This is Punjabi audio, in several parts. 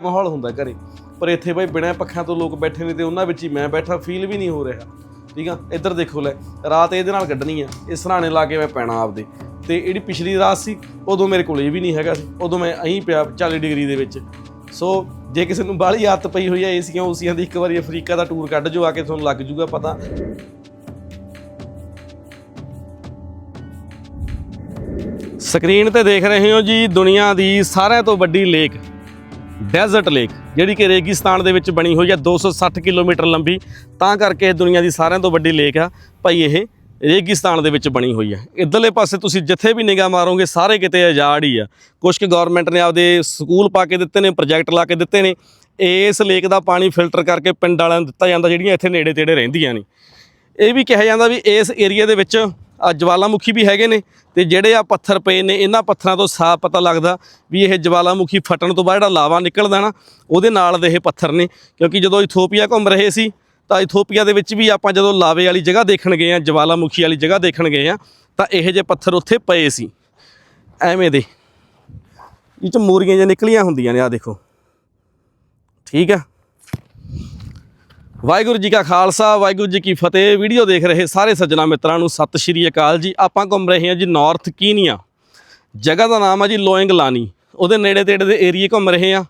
ਮਾਹੌਲ ਹੁੰਦਾ ਘਰੇ। ਪਰ ਇੱਥੇ ਬਈ ਬਿਨਾਂ ਪੱਖਿਆਂ ਤੋਂ ਲੋਕ ਬੈਠੇ ਨੇ ਤੇ ਉਹਨਾਂ ਵਿੱਚ ਹੀ ਮੈਂ ਬੈਠਾ ਫੀਲ ਵੀ ਨਹੀਂ ਹੋ ਰਿਹਾ। ਠੀਕ ਆ? ਇੱਧਰ ਦੇਖੋ ਲੈ, ਰਾਤ ਇਹਦੇ ਨਾਲ ਕੱਢਣੀ ਆ। ਇਸ ਸਰਾਣੇ ਲਾ ਕੇ ਮੈਂ ਪੈਣਾ ਆਪਦੇ। ਤੇ ਜਿਹੜੀ ਪਿਛਲੀ ਰਾਤ ਸੀ, ਉਦੋਂ ਮੇਰੇ ਕੋਲ ਇਹ ਵੀ ਨਹੀਂ ਹੈਗਾ ਸੀ। ਉਦੋਂ ਮੈਂ ਅਹੀਂ ਪਿਆ 40 ਡਿਗਰੀ ਦੇ ਵਿੱਚ। ਸੋ ਜੇ ਕਿਸੇ ਨੂੰ ਬਾਹਲੀ ਆਦਤ ਪਈ ਹੋਈ ਹੈ ਏਸੀਆਂ ਉਸੀਆਂ ਦੀ, ਇੱਕ ਵਾਰੀ ਅਫਰੀਕਾ ਦਾ ਟੂਰ ਕੱਢ ਜੋ, ਆ ਕੇ ਤੁਹਾਨੂੰ ਲੱਗ ਜੂਗਾ ਪਤਾ। ਸਕਰੀਨ ਤੇ ਦੇਖ ਰਹੇ ਹੋ ਜੀ ਦੁਨੀਆ ਦੀ ਸਾਰਿਆਂ ਤੋਂ ਵੱਡੀ ਲੇਕ ਡੈਜ਼ਰਟ ਲੇਕ, ਜਿਹੜੀ ਕਿ ਰੇਗਿਸਤਾਨ ਦੇ ਵਿੱਚ ਬਣੀ ਹੋਈ ਹੈ 260 ਕਿਲੋਮੀਟਰ ਲੰਬੀ। ਤਾਂ ਕਰਕੇ ਇਹ ਦੁਨੀਆ ਦੀ ਸਾਰਿਆਂ ਤੋਂ ਵੱਡੀ ਲੇਕ ਆ। ਭਾਈ, ਇਹ ਰੇਗਿਸਤਾਨ ਦੇ ਵਿੱਚ ਬਣੀ ਹੋਈ ਹੈ। ਇਧਰਲੇ ਪਾਸੇ ਤੁਸੀਂ ਜਿੱਥੇ ਵੀ ਨਿਗਾਹ ਮਾਰੋਗੇ, ਸਾਰੇ ਕਿਤੇ ਆਜ਼ਾਦ ਹੀ ਆ। ਕੁਝ ਕੁ ਗਵਰਨਮੈਂਟ ਨੇ ਆਪਦੇ ਸਕੂਲ ਪਾ ਕੇ ਦਿੱਤੇ ਨੇ ਪ੍ਰੋਜੈਕਟ ਲਾ ਕੇ ਦਿੱਤੇ ਨੇ। ਇਸ ਲੇਕ ਦਾ ਪਾਣੀ ਫਿਲਟਰ ਕਰਕੇ ਪਿੰਡ ਵਾਲਿਆਂ ਨੂੰ ਦਿੱਤਾ ਜਾਂਦਾ, ਜਿਹੜੀਆਂ ਇੱਥੇ ਨੇੜੇ ਤੇੜੇ ਰਹਿੰਦੀਆਂ ਨੇ। ਇਹ ਵੀ ਕਿਹਾ ਜਾਂਦਾ ਵੀ ਇਸ ਏਰੀਆ ਦੇ ਵਿੱਚ ਜਵਾਲਾਮੁਖੀ ਵੀ ਹੈਗੇ ਨੇ ਤੇ ਜਿਹੜੇ ਆ ਪੱਥਰ ਪਏ ਨੇ, ਇਹਨਾਂ ਪੱਥਰਾਂ ਤੋਂ ਸਾਫ਼ ਪਤਾ ਲੱਗਦਾ ਵੀ ਇਹ ਜਵਾਲਾਮੁਖੀ ਫਟਣ ਤੋਂ ਬਾਅਦ ਜਿਹੜਾ ਲਾਵਾ ਨਿਕਲਦਾ ਨਾ, ਉਹਦੇ ਨਾਲ ਦੇ ਇਹ ਪੱਥਰ ਨੇ। ਕਿਉਂਕਿ ਜਦੋਂ ਇਥੋਪੀਆ ਘੁੰਮ ਰਹੇ ਸੀ, ਤਾਂ ਇਥੋਪੀਆ ਦੇ ਵਿੱਚ ਵੀ ਆਪਾਂ ਜਦੋਂ ਲਾਵੇ ਵਾਲੀ ਜਗ੍ਹਾ ਦੇਖਣ ਗਏ ਆ, ਜਵਾਲਾਮੁਖੀ ਵਾਲੀ ਜਗ੍ਹਾ ਦੇਖਣ ਗਏ ਆ, ਤਾਂ ਇਹੋ ਜਿਹੇ ਪੱਥਰ ਉੱਥੇ ਪਏ ਸੀ। ਐਵੇਂ ਦੇ। ਇਹ ਚ ਮੋਰੀਆਂ ਜਿਹੀਆਂ ਨਿਕਲੀਆਂ ਹੁੰਦੀਆਂ ਨੇ ਆ ਦੇਖੋ। ਠੀਕ ਆ? ਵਾਹਿਗੁਰੂ ਜੀ ਕਾ ਖਾਲਸਾ, ਵਾਹਿਗੁਰੂ ਜੀ ਕੀ ਫਤਿਹ। ਵੀਡੀਓ ਦੇਖ ਰਹੇ ਸਾਰੇ ਸੱਜਣਾ ਮਿੱਤਰਾਂ ਨੂੰ ਸਤਿ ਸ਼੍ਰੀ ਅਕਾਲ ਜੀ। ਆਪਾਂ ਘੁੰਮ ਰਹੇ ਹਾਂ ਜੀ ਨਾਰਥ ਕੀਨੀਆ ਜਗ੍ਹਾ ਦਾ ਨਾਮ ਹੈ ਜੀ ਲੋਇੰਗ ਲਾਨੀ ਉਹਦੇ ਨੇੜੇ ਤੇੜੇ ਦੇ ਏਰੀਏ ਘੁੰਮ ਰਹੇ ਹਾਂ।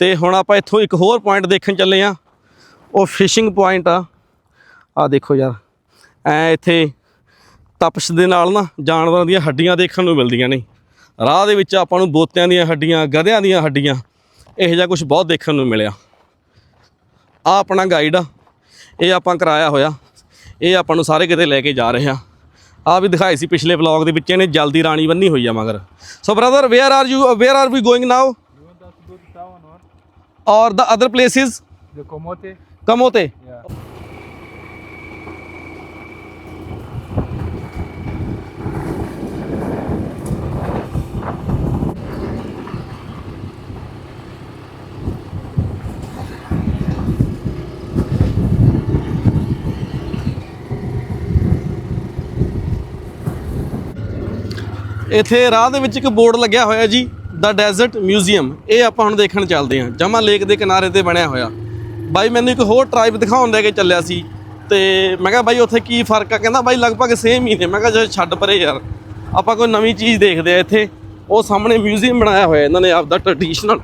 ਤੇ ਹੁਣ ਆਪਾਂ ਇੱਥੋਂ ਇੱਕ ਹੋਰ ਪੁਆਇੰਟ ਦੇਖਣ ਚੱਲੇ ਹਾਂ। ਉਹ ਫਿਸ਼ਿੰਗ ਪੁਆਇੰਟ ਆ। ਆ ਦੇਖੋ ਯਾਰ। ਐ ਇੱਥੇ ਤਪਸ਼ ਦੇ ਨਾਲ ਨਾ ਜਾਨਵਰਾਂ ਦੀਆਂ ਹੱਡੀਆਂ ਦੇਖਣ ਨੂੰ ਮਿਲਦੀਆਂ ਨੇ। ਰਾਹ ਦੇ ਵਿੱਚ ਆਪਾਂ ਨੂੰ ਬੋਤਿਆਂ ਦੀਆਂ ਹੱਡੀਆਂ, ਗਧਿਆਂ ਦੀਆਂ ਹੱਡੀਆਂ, ਇਹੋ ਜਿਹਾ ਕੁਝ ਬਹੁਤ ਦੇਖਣ ਨੂੰ ਮਿਲਿਆ। ਆ ਆਪਣਾ ਗਾਈਡ ਆ। ਇਹ ਆਪਾਂ ਕਰਾਇਆ ਹੋਇਆ। ਇਹ ਆਪਾਂ ਨੂੰ ਸਾਰੇ ਕਿਤੇ ਲੈ ਕੇ ਜਾ ਰਹੇ ਆ। ਆ ਵੀ ਦਿਖਾਈ ਸੀ ਪਿਛਲੇ ਵਲੌਗ ਦੇ ਵਿੱਚ ਇਹਨੇ ਜਲਦੀ ਰਾਣੀ ਬੰਨੀ ਹੋਈ ਆ ਮਗਰ। So brother where are you where are we going now or the other places the Komote? ਕਮੋਤੇ ਇੱਥੇ ਰਾਹ ਦੇ ਵਿੱਚ ਇੱਕ ਬੋਰਡ ਲੱਗਿਆ ਹੋਇਆ ਜੀ ਦਾ ਡੈਜ਼ਰਟ ਮਿਊਜ਼ੀਅਮ ਇਹ ਆਪਾਂ ਹੁਣ ਦੇਖਣ ਚੱਲਦੇ ਹਾਂ। ਜਮਾ ਲੇਕ ਦੇ ਕਿਨਾਰੇ ਤੇ ਬਣਿਆ ਹੋਇਆ। ਬਾਈ, ਮੈਨੂੰ ਇੱਕ ਹੋਰ ਟ੍ਰਾਈਬ ਦਿਖਾਉਣ ਲੈ ਕੇ ਚੱਲਿਆ ਸੀ। ਤੇ ਮੈਂ ਕਿਹਾ, ਬਾਈ, ਉੱਥੇ ਕੀ ਫ਼ਰਕ ਆ? ਕਹਿੰਦਾ, ਬਾਈ, ਲਗਭਗ ਸੇਮ ਹੀ ਨੇ। ਮੈਂ ਕਿਹਾ, ਜੇ ਛੱਡ ਪਰੇ ਯਾਰ। ਆਪਾਂ ਕੋਈ ਨਵੀਂ ਚੀਜ਼ ਦੇਖਦੇ ਆ ਇੱਥੇ। ਉਹ ਸਾਹਮਣੇ ਮਿਊਜ਼ੀਅਮ ਬਣਾਇਆ ਹੋਇਆ ਇਹਨਾਂ ਨੇ ਆਪਦਾ ਟ੍ਰੈਡੀਸ਼ਨਲ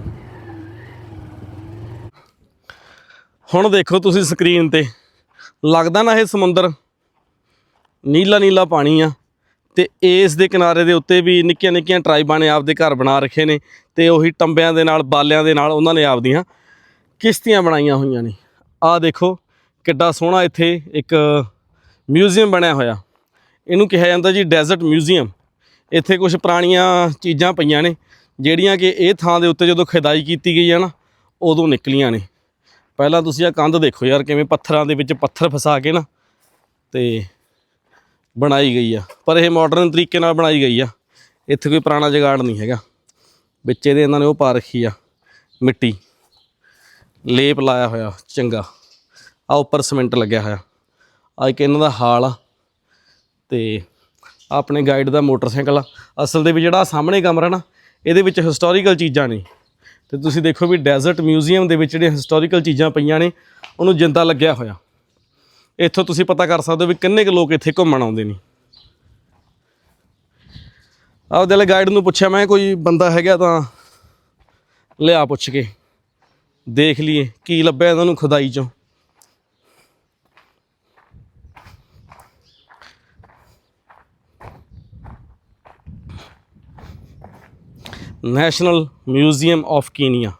ਹੁਣ ਦੇਖੋ ਤੁਸੀਂ ਸਕਰੀਨ ਤੇ। ਲੱਗਦਾ ਨਾ ਇਹ ਸਮੁੰਦਰ। ਨੀਲਾ ਨੀਲਾ ਪਾਣੀ ਆ। ਤੇ ਇਸ ਦੇ ਕਿਨਾਰੇ ਦੇ ਉੱਤੇ ਵੀ ਨਿੱਕੀਆਂ ਨਿੱਕੀਆਂ ਟਰਾਈਬਾਂ ਨੇ ਆਪਦੇ ਘਰ ਬਣਾ ਰੱਖੇ ਨੇ ਤੇ ਉਹੀ ਟੰਬਿਆਂ ਦੇ ਨਾਲ, ਬਾਲਿਆਂ ਦੇ ਨਾਲ ਉਹਨਾਂ ਨੇ ਆਪਦੀਆਂ ਕਿਸ਼ਤੀਆਂ ਬਣਾਈਆਂ ਹੋਈਆਂ ਨੇ। ਆਹ ਦੇਖੋ ਕਿੱਡਾ ਸੋਹਣਾ ਇੱਥੇ ਇੱਕ ਮਿਊਜ਼ੀਅਮ ਬਣਿਆ ਹੋਇਆ। ਇਹਨੂੰ ਕਿਹਾ ਜਾਂਦਾ ਜੀ ਡੈਜ਼ਰਟ ਮਿਊਜ਼ੀਅਮ। ਇੱਥੇ ਕੁਝ ਪੁਰਾਣੀਆਂ ਚੀਜ਼ਾਂ ਪਈਆਂ ਨੇ, ਜਿਹੜੀਆਂ ਕਿ ਇਹ ਥਾਂ ਦੇ ਉੱਤੇ ਜਦੋਂ ਖਿਦਾਈ ਕੀਤੀ ਗਈ ਹੈ ਨਾ, ਉਦੋਂ ਨਿਕਲੀਆਂ ਨੇ। ਪਹਿਲਾਂ ਤੁਸੀਂ ਆ ਕੰਧ ਦੇਖੋ ਯਾਰ, ਕਿਵੇਂ ਪੱਥਰਾਂ ਦੇ ਵਿੱਚ ਪੱਥਰ ਫਸਾ ਕੇ ਨਾ, ਤੇ ਬਣਾਈ ਗਈ ਆ। ਪਰ ਇਹ ਮਾਡਰਨ ਤਰੀਕੇ ਨਾਲ ਬਣਾਈ ਗਈ ਆ। ਇੱਥੇ ਕੋਈ ਪੁਰਾਣਾ ਜਗਾੜ ਨਹੀਂ ਹੈਗਾ। ਵਿੱਚ ਇਹਦੇ ਇਹਨਾਂ ਨੇ ਉਹ ਪਾ ਰੱਖੀ ਆ, ਮਿੱਟੀ। ਲੇਪ ਲਾਇਆ ਹੋਇਆ, ਚੰਗਾ। ਆ ਉੱਪਰ ਸਿਮੈਂਟ ਲੱਗਿਆ ਹੋਇਆ। ਆ ਇੱਕ ਇਹਨਾਂ ਦਾ ਹਾਲ ਆ। ਤੇ ਆਪਣੇ ਗਾਈਡ ਦਾ ਮੋਟਰਸਾਈਕਲ ਆ। ਅਸਲ ਦੇ ਵਿੱਚ ਜਿਹੜਾ ਆਹ ਸਾਹਮਣੇ ਕਮਰਾ ਨਾ, ਇਹਦੇ ਵਿੱਚ ਹਿਸਟੋਰੀਕਲ ਚੀਜ਼ਾਂ ਨੇ। ਤੇ ਤੁਸੀਂ ਦੇਖੋ ਵੀ ਡੈਜ਼ਰਟ ਮਿਊਜ਼ੀਅਮ ਦੇ ਵਿੱਚ ਜਿਹੜੀਆਂ ਹਿਸਟੋਰੀਕਲ ਚੀਜ਼ਾਂ ਪਈਆਂ ਨੇ, ਉਹਨੂੰ ਜਿੰਦਾ ਲੱਗਿਆ ਹੋਇਆ। ਇੱਥੋਂ ਤੁਸੀਂ ਪਤਾ ਕਰ ਸਕਦੇ ਹੋ ਵੀ ਕਿੰਨੇ ਕੁ ਲੋਕ ਇੱਥੇ ਘੁੰਮਣ ਆਉਂਦੇ ਨੇ। ਆਪਦੇ ਵਾਲੇ ਗਾਈਡ ਨੂੰ ਪੁੱਛਿਆ, ਮੈਂ ਕੋਈ ਬੰਦਾ ਹੈਗਾ ਤਾਂ ਲਿਆ ਪੁੱਛ ਕੇ। ਦੇਖ ਲਈਏ, ਕੀ ਲੱਭਿਆ ਇਹਨਾਂ ਨੂੰ ਖੁਦਾਈ ਚੋਂ। National Museum of Kenya,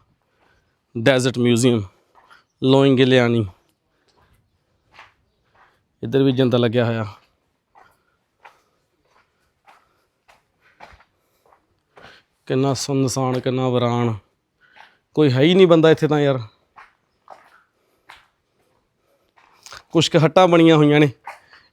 desert museum, Loiyangalani. ਇੱਧਰ ਵੀ ਜਿੰਦਾ ਲੱਗਿਆ ਹੋਇਆ। ਕਿੰਨਾ ਸੁੰਨਸਾਨ ਕਿੰਨਾ ਵੀਰਾਨ। ਕੋਈ ਹੈ ਹੀ ਨਹੀਂ ਬੰਦਾ ਇੱਥੇ ਤਾਂ ਯਾਰ। ਕੁਛ ਕੁ ਹੱਟਾਂ ਬਣੀਆਂ ਹੋਈਆਂ ਨੇ।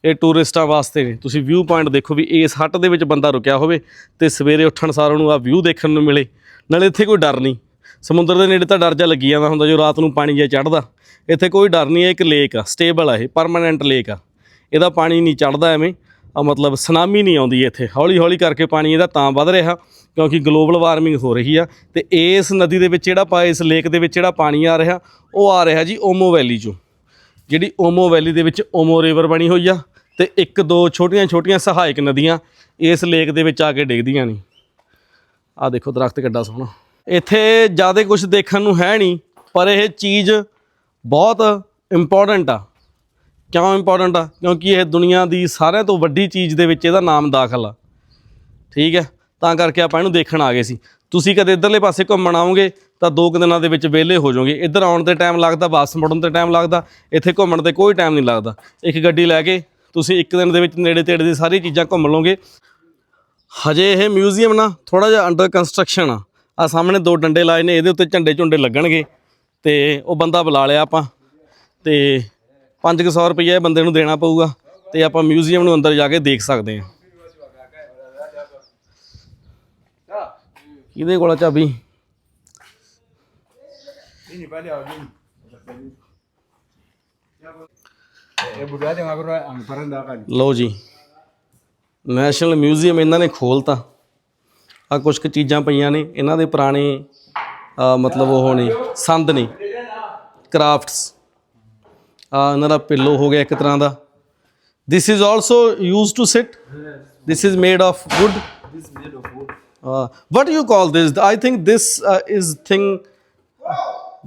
ਇਹ ਟੂਰਿਸਟਾਂ ਵਾਸਤੇ ਨੇ। ਤੁਸੀਂ ਵਿਊ ਪੁਆਇੰਟ ਦੇਖੋ ਵੀ ਇਸ ਹੱਟ ਦੇ ਵਿੱਚ ਬੰਦਾ ਰੁਕਿਆ ਹੋਵੇ ਤੇ ਸਵੇਰੇ ਉੱਠਣ ਸਾਰ ਉਹਨੂੰ ਆ ਵਿਊ ਦੇਖਣ ਨੂੰ ਮਿਲੇ। ਨਾਲੇ ਇੱਥੇ ਕੋਈ ਡਰ ਨਹੀਂ। ਸਮੁੰਦਰ ਦੇ ਨੇੜੇ ਤਾਂ ਡਰ ਜਾ ਲੱਗੀ ਜਾਂਦਾ ਹੁੰਦਾ ਜੋ ਰਾਤ ਨੂੰ ਪਾਣੀ ਜਿਹਾ ਚੜਦਾ ਇੱਥੇ ਕੋਈ ਡਰ ਨਹੀਂ ਹੈ, ਇੱਕ ਲੇਕ ਆ ਸਟੇਬਲ ਆ ਇਹ ਪਰਮਾਨੈਂਟ ਲੇਕ ਆ। ਇਹਦਾ ਪਾਣੀ ਨਹੀਂ ਚੜਦਾ ਐਵੇਂ ਆ ਮਤਲਬ ਸੁਨਾਮੀ ਨਹੀਂ ਆਉਂਦੀ ਇੱਥੇ। ਹੌਲੀ ਹੌਲੀ ਕਰਕੇ ਪਾਣੀ ਇਹਦਾ ਤਾਂ ਵੱਧ ਰਿਹਾ, ਕਿਉਂਕਿ ਗਲੋਬਲ ਵਾਰਮਿੰਗ ਹੋ ਰਹੀ ਆ, ਤੇ ਇਸ ਨਦੀ ਦੇ ਵਿੱਚ ਜਿਹੜਾ ਪਾ, ਇਸ ਲੇਕ ਦੇ ਵਿੱਚ ਜਿਹੜਾ ਪਾਣੀ ਆ ਰਿਹਾ, ਉਹ ਆ ਰਿਹਾ ਜੀ ਓਮੋ ਵੈਲੀ ਚੋਂ। ਜਿਹੜੀ ਓਮੋ ਵੈਲੀ ਦੇ ਵਿੱਚ ਓਮੋ ਰਿਵਰ ਬਣੀ ਹੋਈ ਆ, ਤੇ ਇੱਕ ਦੋ ਛੋਟੀਆਂ-ਛੋਟੀਆਂ ਸਹਾਇਕ ਨਦੀਆਂ ਇਸ ਲੇਕ ਦੇ ਵਿੱਚ ਆ ਕੇ ਡਿੱਗਦੀਆਂ ਨੇ। ਆ ਦੇਖੋ ਦਰਖਤ ਕਿੱਡਾ ਸੋਹਣਾ। ਇੱਥੇ ਜ਼ਿਆਦਾ ਕੁਝ ਦੇਖਣ ਨੂੰ ਹੈ ਨਹੀਂ, ਪਰ ਇਹ ਚੀਜ਼ ਬਹੁਤ ਇੰਪੋਰਟੈਂਟ ਆ। ਕਿਉਂ ਇੰਪੋਰਟੈਂਟ ਆ? ਕਿਉਂਕਿ ਇਹ ਦੁਨੀਆ ਦੀ ਸਾਰਿਆਂ ਤੋਂ ਵੱਡੀ ਚੀਜ਼ ਦੇ ਵਿੱਚ ਇਹਦਾ ਨਾਮ ਦਾਖਲ ਆ। ਠੀਕ ਹੈ? ਤਾਂ ਕਰਕੇ ਆਪਾਂ ਇਹਨੂੰ ਦੇਖਣ ਆ ਗਏ ਸੀ। ਤੁਸੀਂ ਕਦੇ ਇਧਰਲੇ ਪਾਸੇ ਘੁੰਮਣ ਆਓਗੇ, ਤਾਂ ਦੋ ਕੁ ਦਿਨਾਂ ਦੇ ਵਿੱਚ ਵਿਹਲੇ ਹੋ ਜਾਓਗੇ। ਇੱਧਰ ਆਉਣ ਤੇ ਟਾਈਮ ਲੱਗਦਾ, ਵਾਪਸ ਮੁੜਨ ਤੇ ਟਾਈਮ ਲੱਗਦਾ, ਇੱਥੇ ਘੁੰਮਣ ਤੇ ਕੋਈ ਟਾਈਮ ਨਹੀਂ ਲੱਗਦਾ। ਇੱਕ ਗੱਡੀ ਲੈ ਕੇ ਤੁਸੀਂ ਇੱਕ ਦਿਨ ਦੇ ਵਿੱਚ ਨੇੜੇ ਤੇੜੇ ਦੀ ਸਾਰੀ ਚੀਜ਼ਾਂ ਘੁੰਮ ਲਓਗੇ। ਹਜੇ ਇਹ ਮਿਊਜ਼ੀਅਮ ਨਾ ਥੋੜਾ ਜਿਹਾ ਅੰਡਰ ਕੰਸਟਰਕਸ਼ਨ ਆ। ਆ ਸਾਹਮਣੇ ਦੋ ਡੰਡੇ ਲਾਏ ਨੇ, ਇਹਦੇ ਉੱਤੇ ਝੰਡੇ ਝੁੰਡੇ ਲੱਗਣਗੇ। ਤੇ ਉਹ ਬੰਦਾ ਬੁਲਾ ਲਿਆ ਆਪਾਂ ਤੇ 500 ਰੁਪਏ ਇਹ ਬੰਦੇ ਨੂੰ ਦੇਣਾ ਪਊਗਾ ਤੇ ਆਪਾਂ ਮਿਊਜ਼ੀਅਮ ਨੂੰ ਅੰਦਰ ਜਾ ਕੇ ਦੇਖ ਸਕਦੇ ਹਾਂ ਕਿਹਦੇ ਕੋਲ ਚਾਬੀ Ini pale au gini. Eh ਲਓ ਜੀ ਨੈਸ਼ਨਲ ਮਿਊਜ਼ੀਅਮ ਇਹਨਾਂ ਨੇ ਖੋਲਤਾ ਆ ਕੁਝ ਕੁ ਚੀਜ਼ਾਂ ਪਈਆਂ ਨੇ, ਇਹਨਾਂ ਦੇ ਪੁਰਾਣੇ ਮਤਲਬ ਉਹ ਨੇ ਸੰਦ ਨੇ ਕਰਾਫਟਸ ਆ ਇਹਨਾਂ ਦਾ ਪਿੱਲੋ ਹੋ ਗਿਆ ਇੱਕ ਤਰ੍ਹਾਂ ਦਾ this is also used to sit this is made of wood This is made of wood. uh, what do you call this i think this uh, is thing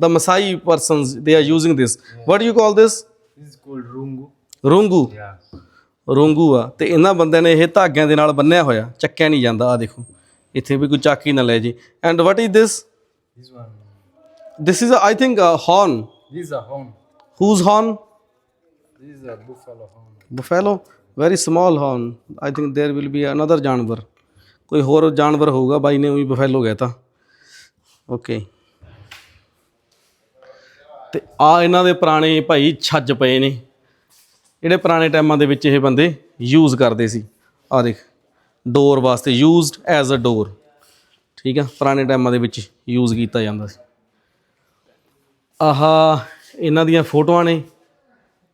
the masai persons they are using this what do you call this This is called rungu. rungu Yeah. ਰੋਂਗੂ ਆ ਤੇ ਇਹਨਾਂ ਬੰਦਿਆਂ ਨੇ ਇਹ ਧਾਗਿਆਂ ਦੇ ਨਾਲ ਬੰਨਿਆ ਹੋਇਆ ਚੱਕਿਆ ਨਹੀਂ ਜਾਂਦਾ ਆ ਦੇਖੋ ਇੱਥੇ ਵੀ ਕੋਈ ਚੱਕ ਹੀ ਨਾ ਲੈ ਜੀ and what is this This one. This is I think horn This is a horn. Whose horn This is a buffalo horn. Buffalo very small horn I think there will be another ਜਾਨਵਰ ਕੋਈ ਹੋਰ ਜਾਨਵਰ ਹੋਊਗਾ ਬਾਈ ਨੇ ਉਹੀ ਬਫੈਲੋ ਕਹਿਤਾ ਓਕੇ ਤੇ ਆ ਇਹਨਾਂ ਦੇ ਪੁਰਾਣੇ ਭਾਈ ਛੱਜ ਪਏ ਨੇ ਜਿਹੜੇ ਪੁਰਾਣੇ ਟਾਈਮਾਂ ਦੇ ਵਿੱਚ ਇਹ ਬੰਦੇ ਯੂਜ਼ ਕਰਦੇ ਸੀ ਆ ਦੇਖ ਡੋਰ ਵਾਸਤੇ ਯੂਜ਼ਡ ਐਜ਼ ਅ ਡੋਰ ਠੀਕ ਆ, ਪੁਰਾਣੇ ਟਾਈਮਾਂ ਦੇ ਵਿੱਚ ਯੂਜ਼ ਕੀਤਾ ਜਾਂਦਾ ਸੀ। ਆਹ ਇਹਨਾਂ ਦੀਆਂ ਫੋਟੋਆਂ ਨੇ।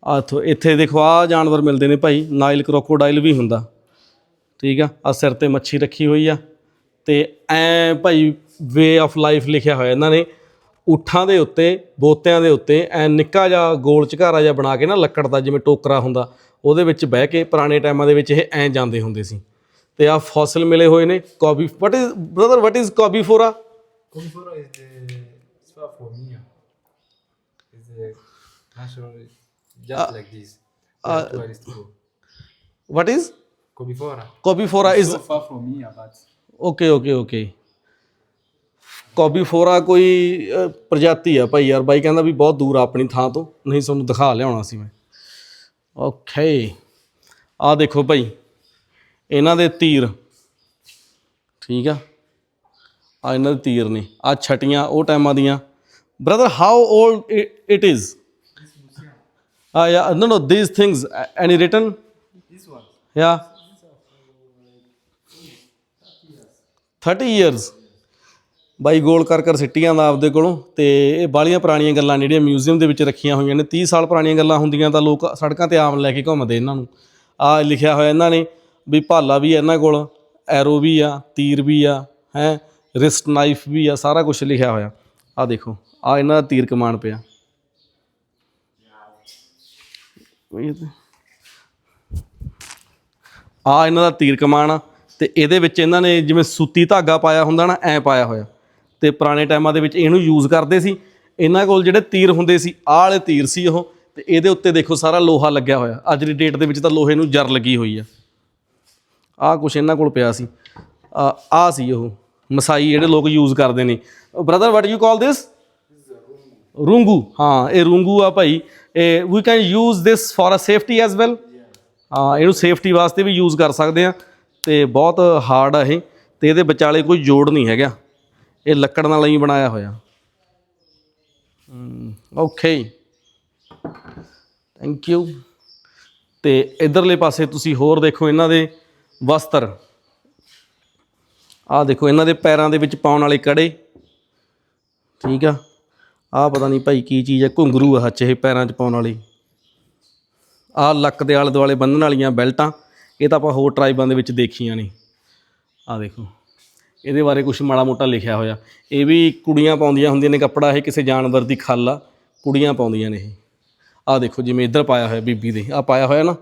ਆਥੋ ਇੱਥੇ ਦੇਖੋ ਆ ਜਾਨਵਰ ਮਿਲਦੇ ਨੇ ਭਾਈ ਨਾਈਲ ਕ੍ਰੋਕੋਡਾਈਲ ਵੀ ਹੁੰਦਾ। ਠੀਕ ਆ ਆ ਸਿਰ ਤੇ ਮੱਛੀ ਰੱਖੀ ਹੋਈ ਆ। ਤੇ ਐ ਭਾਈ ਵੇ ਆਫ ਲਾਈਫ ਲਿਖਿਆ ਹੋਇਆ ਇਹਨਾਂ ਨੇ। ਊਠਾਂ ਦੇ ਉੱਤੇ, ਬੋਤਿਆਂ ਦੇ ਉੱਤੇ, ਐ ਨਿੱਕਾ ਜਿਹਾ ਗੋਲ ਝਕਾਰਾ ਜਿਹਾ ਬਣਾ ਕੇ ਨਾ, ਲੱਕੜ ਦਾ ਜਿਵੇਂ ਟੋਕਰਾ ਹੁੰਦਾ, ਉਹਦੇ ਵਿੱਚ ਬਹਿ ਕੇ ਪੁਰਾਣੇ ਟਾਈਮਾਂ ਦੇ ਵਿੱਚ ਇਹ ਐ ਜਾਂਦੇ ਹੁੰਦੇ ਸੀ। ਤੇ ਆ ਫੋਸਿਲ ਮਿਲੇ ਹੋਏ ਨੇ ਕੌਬੀ what is brother what is commiphora Comifora is the Swaphomia. It's the national, just like this. Uh, tourist go. What is Comifora. Commiphora is So far from but okay okay okay commiphora ਕੋਈ ਅ, ਪ੍ਰਜਾਤੀ ਆ ਭਾਈ ਯਾਰ ਬਾਈ ਕਹਿੰਦਾ ਵੀ ਬਹੁਤ ਦੂਰ ਆ ਆਪਣੀ ਥਾਂ ਤੋਂ ਨਹੀਂ ਤੁਹਾਨੂੰ ਦਿਖਾ ਲਿਆਉਣਾ ਸੀ ਮੈਂ ਓਕੇ ਆ ਦੇਖੋ ਭਾਈ ਇਹਨਾਂ ਦੇ ਤੀਰ। ਠੀਕ ਆ? ਆ ਇਹਨਾਂ ਦੇ ਤੀਰ ਨੇ। ਆ ਛਟੀਆਂ ਉਹ ਟਾਈਮਾਂ ਦੀਆਂ। Brother how old it is ਆ yeah no no these things any written this one. Yeah. 30 years ਬਾਈ ਗੋਲ ਕਰ ਕਰ ਸਿੱਟੀਆਂ ਦਾ ਆਪਦੇ ਕੋਲੋਂ ਤੇ ਇਹ ਬਾਲੀਆਂ ਪੁਰਾਣੀਆਂ ਗੱਲਾਂ ਜਿਹੜੀਆਂ ਮਿਊਜ਼ੀਅਮ ਦੇ ਵਿੱਚ ਰੱਖੀਆਂ ਹੋਈਆਂ ਨੇ। 30 ਸਾਲ ਪੁਰਾਣੀਆਂ ਗੱਲਾਂ ਹੁੰਦੀਆਂ ਤਾਂ ਲੋਕ ਸੜਕਾਂ ਤੇ ਆਮ ਲੈ ਕੇ ਘੁੰਮਦੇ ਇਹਨਾਂ ਨੂੰ। ਆ ਲਿਖਿਆ ਹੋਇਆ ਇਹਨਾਂ ਨੇ ਵੀ ਭਾਲਾ ਵੀ ਹੈ ਇਹਨਾਂ ਕੋਲ ਐਰੋ ਵੀ ਆ, ਤੀਰ ਵੀ ਆ, ਹੈ ਰਿਸਟ ਨਾਈਫ ਵੀ ਆ, ਸਾਰਾ ਕੁਝ ਲਿਖਿਆ ਹੋਇਆ। ਆ ਦੇਖੋ, ਆ ਇਹਨਾਂ ਦਾ ਤੀਰ ਕਮਾਨ ਪਿਆ। ਇਹ ਆ ਇਹਨਾਂ ਦਾ ਤੀਰ ਕਮਾਨ ਆ, ਤੇ ਇਹਦੇ ਵਿੱਚ ਇਹਨਾਂ ਨੇ ਜਿਵੇਂ ਸੂਤੀ ਧਾਗਾ ਪਾਇਆ ਹੁੰਦਾ ਨਾ, ਐ ਪਾਇਆ ਹੋਇਆ। ਤੇ ਪੁਰਾਣੇ ਟਾਈਮਾਂ ਦੇ ਵਿੱਚ ਇਹਨੂੰ ਯੂਜ਼ ਕਰਦੇ ਸੀ। ਇਹਨਾਂ ਕੋਲ ਜਿਹੜੇ ਤੀਰ ਹੁੰਦੇ ਸੀ, ਆਹ ਵਾਲੇ ਤੀਰ ਸੀ ਉਹ, ਤੇ ਇਹਦੇ ਉੱਤੇ ਦੇਖੋ ਸਾਰਾ ਲੋਹਾ ਲੱਗਿਆ ਹੋਇਆ। ਅੱਜ ਦੀ ਡੇਟ ਦੇ ਵਿੱਚ ਤਾਂ ਲੋਹੇ ਨੂੰ ਜਰ ਲੱਗੀ ਹੋਈ ਆ। ਆਹ ਕੁਛ ਇਹਨਾਂ ਕੋਲ ਪਿਆ ਸੀ। ਆ ਆਹ ਸੀ ਉਹ ਮਸਾਈ ਜਿਹੜੇ ਲੋਕ ਯੂਜ਼ ਕਰਦੇ ਨੇ। Brother what you call this rungu. ਹਾਂ, ਇਹ ਰੂੰਗੂ ਆ ਭਾਈ। ਇਹ ਵੀ can use this for a safety as well ਹਾਂ, ਇਹਨੂੰ ਸੇਫਟੀ ਵਾਸਤੇ ਵੀ ਯੂਜ਼ ਕਰ ਸਕਦੇ ਆ ਤੇ ਬਹੁਤ ਹਾਰਡ ਆ ਇਹ। ਤੇ ਇਹਦੇ ਵਿਚਾਲੇ ਕੋਈ ਜੋੜ ਨਹੀਂ ਹੈਗਾ। ਇਹ ਲੱਕੜ ਨਾਲ ਹੀ ਬਣਾਇਆ ਹੋਇਆ। ਓਕੇ ਥੈਂਕ ਯੂ ਤੇ ਇਧਰਲੇ ਪਾਸੇ ਤੁਸੀਂ ਹੋਰ ਦੇਖੋ ਇਹਨਾਂ ਦੇ। ਵਸਤਰ। ਆਹ ਦੇਖੋ, ਇਹਨਾਂ ਦੇ ਪੈਰਾਂ ਦੇ ਵਿੱਚ ਪਾਉਣ ਵਾਲੇ ਕੜੇ। ਠੀਕ ਆ? ਆਹ ਪਤਾ ਨਹੀਂ ਭਾਈ ਕੀ ਚੀਜ਼ ਹੈ ਘੁੰਗਰੂ ਆ ਹੱਚ ਇਹ ਪੈਰਾਂ 'ਚ ਪਾਉਣ ਵਾਲੀ। ਆਹ ਲੱਕ ਦੇ ਆਲੇ ਦੁਆਲੇ ਬੰਨਣ ਵਾਲੀਆਂ ਬੈਲਟਾਂ, ਇਹ ਤਾਂ ਆਪਾਂ ਹੋਰ ਟਰਾਈਬਾਂ ਦੇ ਵਿੱਚ ਦੇਖੀਆਂ ਨੇ। ਆਹ ਦੇਖੋ, ਇਹਦੇ ਬਾਰੇ ਕੁਝ ਮਾੜਾ ਮੋਟਾ ਲਿਖਿਆ ਹੋਇਆ। ਇਹ ਵੀ ਕੁੜੀਆਂ ਪਾਉਂਦੀਆਂ ਹੁੰਦੀਆਂ ਨੇ ਕੱਪੜਾ, ਇਹ ਕਿਸੇ ਜਾਨਵਰ ਦੀ ਖੱਲ ਆ। ਕੁੜੀਆਂ ਪਾਉਂਦੀਆਂ ਨੇ ਇਹ। ਆਹ ਦੇਖੋ, ਜਿਵੇਂ ਇੱਧਰ ਪਾਇਆ ਹੋਇਆ ਬੀਬੀ ਦੇ, ਆਹ ਪਾਇਆ ਹੋਇਆ ਨਾ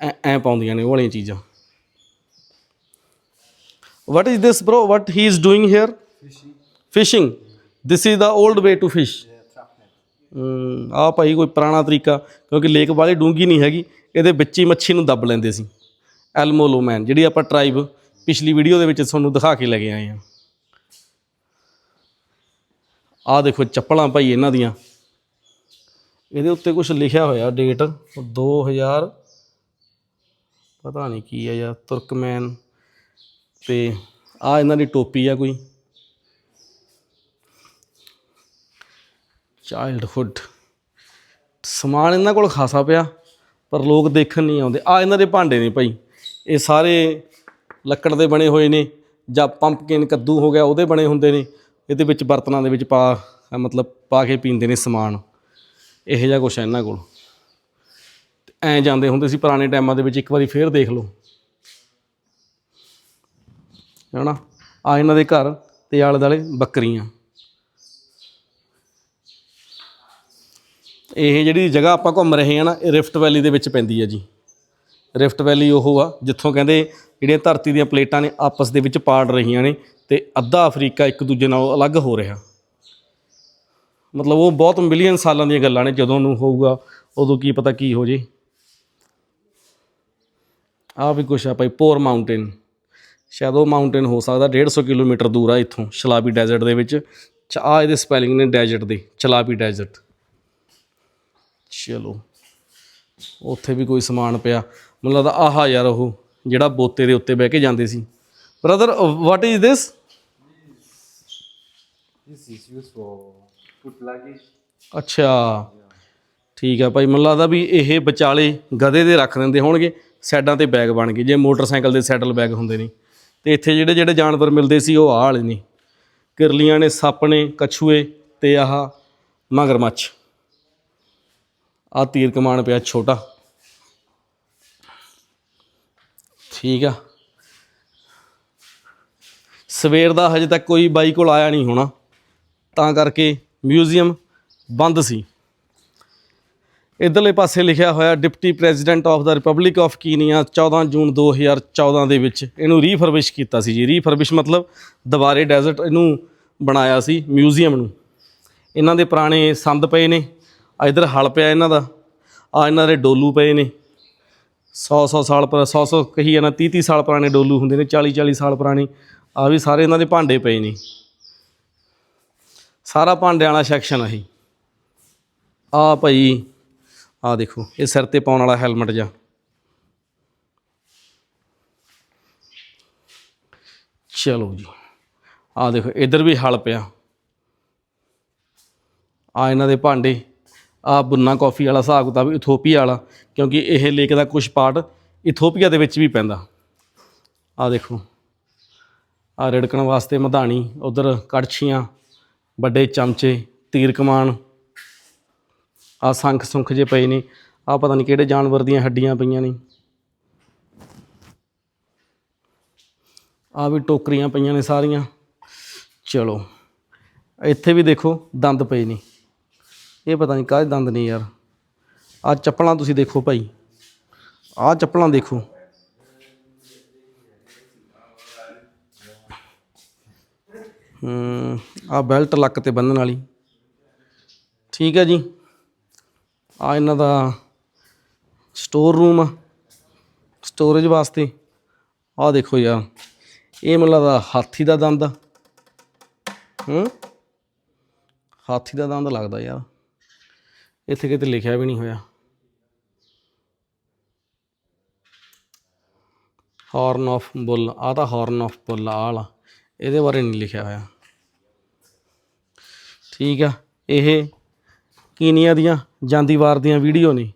ਐ ਐ ਪਾਉਂਦੀਆਂ ਨੇ ਉਹ ਵਾਲੀਆਂ ਚੀਜ਼ਾਂ। What is this bro? What he is doing here? Fishing. fishing. This is the old way to fish. ਆਹ ਭਾਈ ਕੋਈ ਪੁਰਾਣਾ ਤਰੀਕਾ ਕਿਉਂਕਿ ਲੇਕ ਵਾਲੀ ਡੂੰਗੀ ਨਹੀਂ ਹੈਗੀ ਇਹਦੇ ਵਿੱਚ ਹੀ ਮੱਛੀ ਨੂੰ ਦੱਬ ਲੈਂਦੇ ਸੀ। ਐਲਮੋਲੋਮੈਨ ਜਿਹੜੀ ਆਪਾਂ ਟ੍ਰਾਈਬ ਪਿਛਲੀ ਵੀਡੀਓ ਦੇ ਵਿੱਚ ਤੁਹਾਨੂੰ ਦਿਖਾ ਕੇ ਲੈ ਕੇ ਆਏ ਆ ਆਹ ਦੇਖੋ ਚੱਪਲਾਂ ਭਾਈ ਇਹਨਾਂ ਦੀਆਂ। ਇਹਦੇ ਉੱਤੇ ਕੁਝ ਲਿਖਿਆ ਹੋਇਆ ਡੇਟ 2000 ਪਤਾ ਨਹੀਂ ਕੀ ਹੈ ਯਾਰ ਤੁਰਕਮੈਨ ਤੇ ਆ ਇਹਨਾਂ ਦੀ ਟੋਪੀ ਆ ਕੋਈ। ਚਾਈਲਡਹੁੱਡ ਸਮਾਨ ਇਹਨਾਂ ਕੋਲ ਖਾਸਾ ਪਿਆ, ਪਰ ਲੋਕ ਦੇਖਣ ਨਹੀਂ ਆਉਂਦੇ। ਆ ਇਹਨਾਂ ਦੇ ਭਾਂਡੇ ਨੇ ਭਾਈ। ਇਹ ਸਾਰੇ ਲੱਕੜ ਦੇ ਬਣੇ ਹੋਏ ਨੇ, ਜਾਂ ਪੰਪਕਿਨ ਕੱਦੂ ਹੋ ਗਿਆ, ਉਹਦੇ ਬਣੇ ਹੁੰਦੇ ਨੇ। ਇਹਦੇ ਵਿੱਚ ਬਰਤਨਾਂ ਦੇ ਵਿੱਚ ਪਾ, ਮਤਲਬ ਪਾ ਕੇ ਪੀਂਦੇ ਨੇ ਸਮਾਨ। ਇਹੋ ਜਿਹਾ ਕੁਛ ਹੈ ਇਹਨਾਂ ਕੋਲ। ਐ ਜਾਂਦੇ ਹੁੰਦੇ ਸੀ ਪੁਰਾਣੇ ਟਾਈਮਾਂ ਦੇ ਵਿੱਚ, ਇੱਕ ਵਾਰੀ ਫੇਰ ਦੇਖ ਲਓ। ਹੈਨਾ? ਆ ਇਹਨਾਂ ਦੇ ਘਰ ਤੇ ਆਲੇ ਦੁਆਲੇ ਬੱਕਰੀਆਂ। ਇਹ ਜਿਹੜੀ ਜਗ੍ਹਾ ਆਪਾਂ ਘੁੰਮ ਰਹੇ ਹਾਂ ਨਾ, ਇਹ ਰਿਫਟ ਵੈਲੀ ਦੇ ਵਿੱਚ ਪੈਂਦੀ ਹੈ ਜੀ। ਰਿਫਟ ਵੈਲੀ ਉਹ ਆ, ਜਿੱਥੋਂ ਕਹਿੰਦੇ ਜਿਹੜੀਆਂ ਧਰਤੀ ਦੀਆਂ ਪਲੇਟਾਂ ਨੇ ਆਪਸ ਦੇ ਵਿੱਚ ਪਾੜ ਰਹੀਆਂ ਨੇ ਤੇ ਅੱਧਾ ਅਫਰੀਕਾ ਇੱਕ ਦੂਜੇ ਨਾਲੋਂ ਅਲੱਗ ਹੋ ਰਿਹਾ। ਮਤਲਬ ਉਹ ਬਹੁਤ ਮਿਲੀਅਨ ਸਾਲਾਂ ਦੀਆਂ ਗੱਲਾਂ ਨੇ, ਜਦੋਂ ਨੂੰ ਹੋਊਗਾ, ਉਦੋਂ ਕੀ ਪਤਾ ਕੀ ਹੋ ਜੇ। ਆ ਵੀ ਕੁਛ ਆ ਭਾਈ, ਪੋਰ ਮਾਊਂਟੇਨ। ਉਹ ਮਾਊਂਟੇਨ ਹੋ ਸਕਦਾ 150 ਕਿਲੋਮੀਟਰ ਦੂਰ ਆ ਇੱਥੋਂ ਸ਼ਲਾਬੀ ਡੈਜ਼ਰਟ ਦੇ ਵਿੱਚ। ਚ ਆ ਇਹਦੇ ਸਪੈਲਿੰਗ ਨੇ ਡੈਜ਼ਰਟ ਦੇ ਚਲਾਬੀ ਡੈਜ਼ਰਟ। ਚਲੋ ਉੱਥੇ ਵੀ ਕੋਈ ਸਮਾਨ ਪਿਆ। ਮੈਨੂੰ ਲੱਗਦਾ ਆਹਾ ਯਾਰ ਉਹ ਜਿਹੜਾ ਬੋਤੇ ਦੇ ਉੱਤੇ ਬਹਿ ਕੇ ਜਾਂਦੇ ਸੀ। Brother what is luggage. ਅੱਛਾ ਠੀਕ ਆ ਭਾਈ ਮੈਨੂੰ ਲੱਗਦਾ ਵੀ ਇਹ ਵਿਚਾਲੇ ਗਧੇ ਦੇ ਰੱਖ ਦਿੰਦੇ ਹੋਣਗੇ ਸਾਈਡਾਂ ਤੇ ਬੈਗ ਬਣ ਗਏ। ਜੇ ਮੋਟਰਸਾਈਕਲ ਦੇ ਸੈਡਲ ਬੈਗ ਹੁੰਦੇ ਨੇ। ਤੇ ਇੱਥੇ ਜਿਹੜੇ ਜਿਹੜੇ ਜਾਨਵਰ ਮਿਲਦੇ ਸੀ ਉਹ ਆਹ ਵਾਲੇ ਨੇ। ਕਿਰਲੀਆਂ ਨੇ, ਸੱਪ ਨੇ, ਕਛੂਏ ਤੇ ਆਹ ਮਗਰਮੱਛ। ਆ ਤੀਰ ਕਮਾਨ ਪਿਆ ਛੋਟਾ। ਠੀਕ ਆ। ਸਵੇਰ ਦਾ ਹਜੇ ਤੱਕ ਕੋਈ ਬਾਈ ਕੋਲ ਆਇਆ ਨਹੀਂ ਹੋਣਾ। ਤਾਂ ਕਰਕੇ ਮਿਊਜ਼ੀਅਮ ਬੰਦ ਸੀ। ਇਧਰਲੇ ਪਾਸੇ ਲਿਖਿਆ ਹੋਇਆ, deputy president of the republic of Kenya 14 June 2014 ਦੇ ਵਿੱਚ ਇਹਨੂੰ ਰੀਫਰਬਿਸ਼ ਕੀਤਾ ਸੀ ਜੀ। ਰੀਫਰਬਿਸ਼ ਮਤਲਬ ਦੁਬਾਰੇ ਡੈਜ਼ਰਟ ਇਹਨੂੰ ਬਣਾਇਆ ਸੀ, ਮਿਊਜ਼ੀਅਮ ਨੂੰ। ਇਹਨਾਂ ਦੇ ਪੁਰਾਣੇ ਸੰਦ ਪਏ ਨੇ ਆ ਇਧਰ ਹਲ ਪਿਆ ਇਹਨਾਂ ਦਾ ਆ ਇਹਨਾਂ ਦੇ ਡੋਲੂ ਪਏ ਨੇ। 100 100 ਸਾਲ ਪਰ 100 100 ਕਹੀ ਜਾਣਾ 30 30 ਸਾਲ ਪੁਰਾਣੇ ਡੋਲੂ ਹੁੰਦੇ ਨੇ 40 40 ਸਾਲ ਪੁਰਾਣੇ ਆ ਵੀ ਸਾਰੇ ਇਹਨਾਂ ਦੇ ਭਾਂਡੇ ਪਏ ਨੇ। ਸਾਰਾ ਭਾਂਡਿਆਂ ਵਾਲਾ ਸੈਕਸ਼ਨ ਆ ਇਹ। ਆ ਭਾਈ ਆ ਦੇਖੋ, ਇਹ ਸਿਰ ਤੇ ਪਾਉਣ ਵਾਲਾ ਹੈਲਮਟ ਜਾਂ ਚਲੋ ਜੀ, ਆ ਦੇਖੋ, ਇਧਰ ਵੀ ਹਲ ਪਿਆ। ਆ ਇਹਨਾਂ ਦੇ ਭਾਂਡੇ, ਆ ਬੁੰਨਾ ਕਾਫੀ ਵਾਲਾ ਹਿਸਾਬ ਕਿਤਾਬ ਇਥੋਪੀਆ ਵਾਲਾ, ਕਿਉਂਕਿ ਇਹ ਲੇਕ ਦਾ ਕੁਝ ਪਾਰਟ ਇਥੋਪੀਆ ਦੇ ਵਿੱਚ ਵੀ ਪੈਂਦਾ। ਆ ਦੇਖੋ, ਆ ਰਿੜਕਣ ਵਾਸਤੇ ਮਧਾਣੀ, ਉਧਰ ਕੜਛੀਆਂ, ਵੱਡੇ ਚਮਚੇ, ਤੀਰ ਕਮਾਨ ਆ ਸੰਖ ਸੁੰਖ ਜੇ ਪਏ ਨੇ। ਆ ਪਤਾ ਨਹੀਂ ਕਿਹੜੇ ਜਾਨਵਰ ਦੀਆਂ ਹੱਡੀਆਂ ਪਈਆਂ ਨੇ। ਆ ਵੀ ਟੋਕਰੀਆਂ ਪਈਆਂ ਨੇ ਸਾਰੀਆਂ। ਚਲੋ, ਇੱਥੇ ਵੀ ਦੇਖੋ ਦੰਦ ਪਏ ਨੇ। ਇਹ ਪਤਾ ਨਹੀਂ ਕਾਹਦੇ ਦੰਦ ਨੇ ਯਾਰ। ਆ ਚੱਪਲਾਂ ਤੁਸੀਂ ਦੇਖੋ ਭਾਈ। ਆ ਚੱਪਲਾਂ ਦੇਖੋ। ਹੂੰ ਆ ਬੈਲਟ ਲੱਕ ਤੇ ਬੰਨਣ ਵਾਲੀ। ਠੀਕ ਹੈ ਜੀ। ਆ ਇਹਨਾਂ ਦਾ ਸਟੋਰ ਰੂਮ ਆ ਸਟੋਰੇਜ ਵਾਸਤੇ। ਆ ਦੇਖੋ ਯਾਰ, ਇਹ ਮੈਨੂੰ ਲੱਗਦਾ ਹਾਥੀ ਦਾ ਦੰਦ ਹੂੰ? ਹਾਥੀ ਦਾ ਦੰਦ ਲੱਗਦਾ ਯਾਰ। ਇੱਥੇ ਕਿਤੇ ਲਿਖਿਆ ਵੀ ਨਹੀਂ ਹੋਇਆ। ਹਾਰਨ ਆਫ ਬੁੱਲ ਆ ਤਾਂ ਹਾਰਨ ਆਫ ਬੁੱਲ ਆ ਵਾਲਾ। ਇਹਦੇ ਬਾਰੇ ਨਹੀਂ ਲਿਖਿਆ ਹੋਇਆ। ਠੀਕ ਆ, ਇਹ ਕੀਨੀਆ ਦੀਆਂ ਜਾਂਦੀ ਵਾਰ ਦੀਆਂ ਵੀਡੀਓ ਨੇ